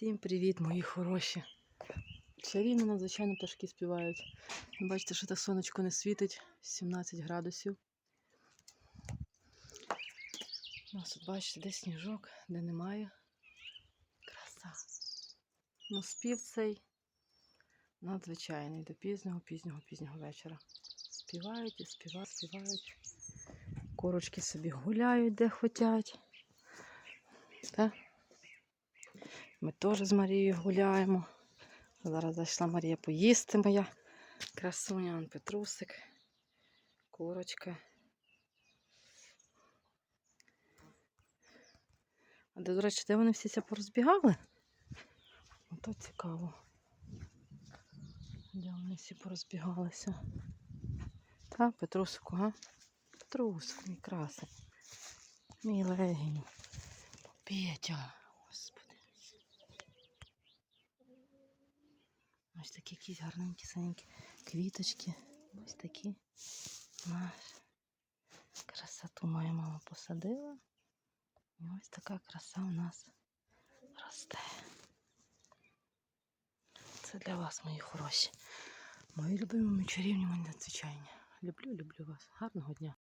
Всім привіт, мої хороші. Чарівно надзвичайно пташки співають. Бачите, що так сонечко не світить, 17 градусів. У нас тут, бачите, де сніжок, де немає. Краса. Ну, спів цей надзвичайний до пізнього, пізнього, пізнього вечора. Співають і співають, співають. Корочки собі гуляють, де хотять. Так? Ми теж з Марією гуляємо. Зараз зайшла Марія поїсти моя красуня, Петрусик, курочка. А де, до речі, де вони всі ся порозбігали? Ото цікаво. Де вони всі порозбігалися? Та, Петрусику, га? Петрусику, мій красень. Мій легінь. Петя, Ось такі якісь гарненькі синенькі квіточки. Ось такі. Наш. Красоту моя мама посадила. І ось така краса у нас росте. Це для вас, мої хороші. Мої любимі, чарівні, надзвичайні. Люблю, люблю вас. Гарного дня.